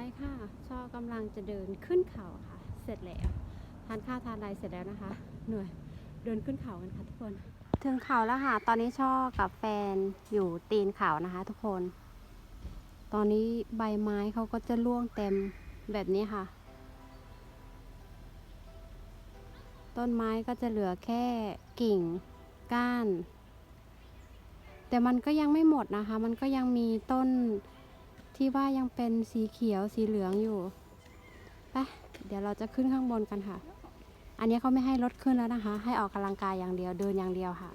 ายค่ะช่อกำลังจะเดินขึ้นเขาค่ะ เสร็จแล้ว ทานข้าวทานอะไรเสร็จแล้วนะคะ เหนื่อย เดินขึ้นเขากันค่ะทุกคน ถึงเขาแล้วค่ะ ตอนนี้ช่อกับแฟนอยู่ตีนเขานะคะ ทุกคน ตอนนี้ใบไม้เขาก็จะร่วงเต็มแบบนี้ค่ะ ต้นไม้ก็จะเหลือแค่กิ่งก้าน แต่มันก็ยังไม่หมดนะคะ มันก็ยังมีต้น ที่ว่ายังเป็นสีเขียวสีเหลืองอยู่ไปเดี๋ยวเราจะขึ้นข้างบนกันค่ะ อันนี้เขาไม่ให้รถขึ้นแล้วนะคะ ให้ออกกำลังกายอย่างเดียวเดินอย่างเดียวค่ะ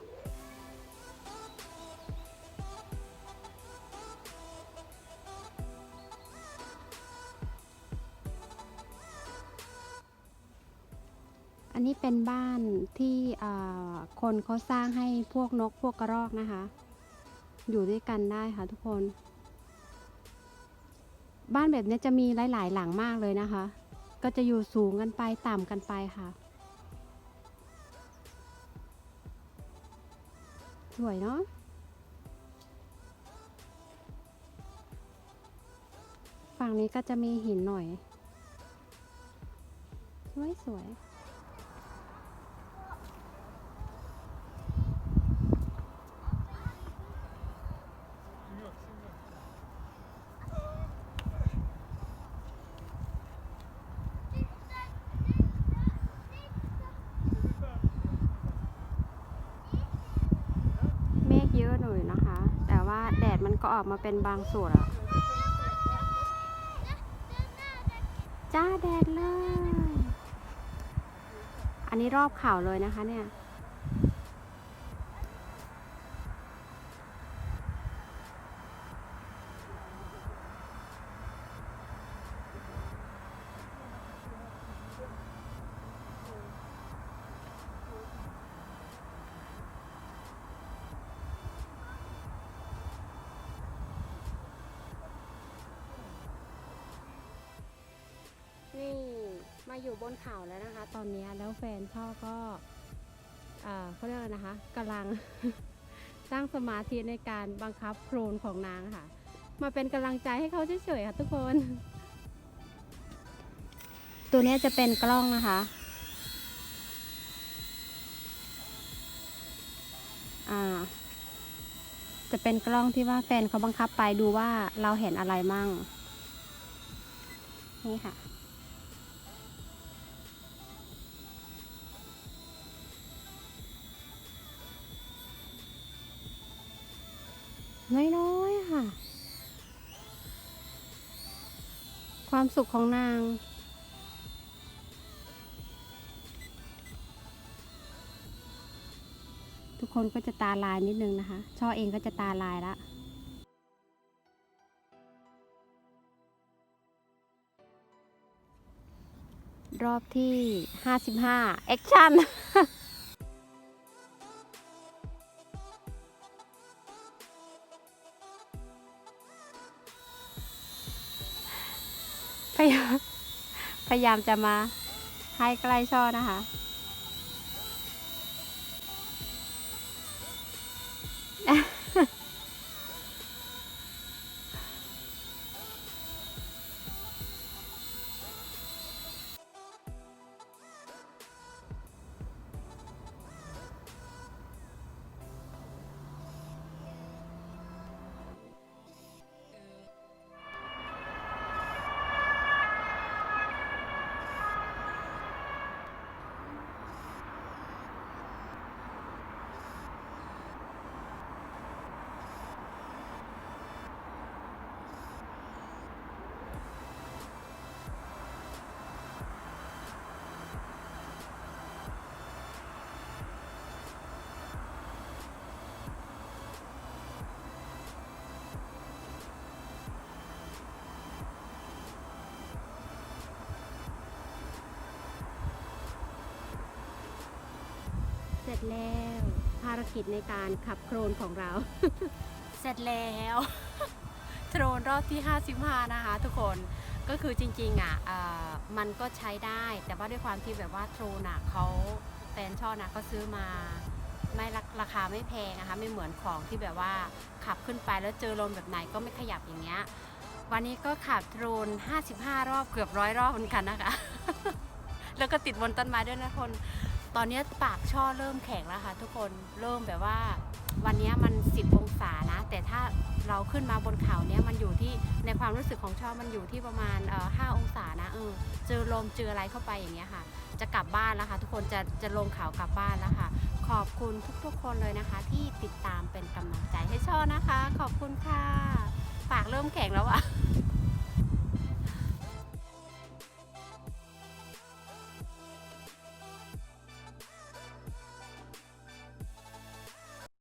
อันนี้เป็นบ้านที่คนเขาสร้างให้พวกนกพวกกระรอกนะคะ อยู่ด้วยกันได้ค่ะทุกคน บ้านแบบนี้จะมีหลายๆ หลังมากเลยนะคะ ก็จะอยู่สูงกันไปต่ำกันไปค่ะ สวยเนาะฝั่งนี้ก็จะมีหินหน่อย สวยสวยๆ เมฆเยอะหน่อยนะคะ แต่ ว่าแดดมันก็ออกมาเป็นบางส่วนอะจ้าแดดเลย อันนี้รอบเขาเลยนะคะเนี่ย มาอยู่บนเขาแล้วนะคะ ตอนนี้แล้วแฟนพ่อก็เขาเรียกอะไรนะคะกำลังสร้างสมาธิในการบังคับโครนของนางค่ะ มาเป็นกำลังใจให้เขาเฉยๆค่ะทุกคน ตัวนี้จะเป็นกล้องนะคะจะเป็นกล้องที่ว่าแฟนเขาบังคับไปดูว่าเราเห็นอะไรมั่ง นี่ค่ะ น้อยๆค่ะ ความสุขของนาง ทุกคนก็จะตาลายนิดนึงนะคะ ช่อเองก็จะตาลายละรอบที่ 55แอคชั่น พยายามจะมาให้ใกล้ช่อนะคะ เสร็จแล้วภารกิจในการขับโครนของเรา เสร็จแล้วโครนรอบที่ 55 นะคะ ทุกคนก็คือจริงๆอะเอ่อมันก็ใช้ได้ แต่ว่าด้วยความที่แบบว่าโทรนอะเขาแฟนช่อนะก็ซื้อมาไม่ราคาไม่แพงนะคะไม่เหมือนของที่แบบว่าขับขึ้นไปแล้วเจอลมแบบไหนก็ไม่ขยับอย่างเงี้ยวันนี้ก็ขับโดรน 55 รอบเกือบร้อยรอบเหมือนกันนะคะ แล้วก็ติดบนต้นไม้ด้วยนะคน ตอนนี้ปากช่อเริ่มแข็งแล้วค่ะ ทุกคนเริ่มแบบว่า วันนี้มัน 10 องศานะ แต่ถ้าเราขึ้นมาบนเขาเนี้ยมันอยู่ที่ในความรู้สึกของช่อมันอยู่ที่ประมาณเอ่อ5องศานะเออเจอลมเจออะไรเข้าไปอย่างเงี้ยค่ะ จะกลับบ้านแล้วค่ะทุกคนจะจะลงเขากลับบ้านแล้วค่ะ ขอบคุณทุกๆ คนเลยนะคะ ที่ติดตามเป็นกำลังใจให้ช่อนะคะ ขอบคุณค่ะ ปากเริ่มแข็งแล้วอะ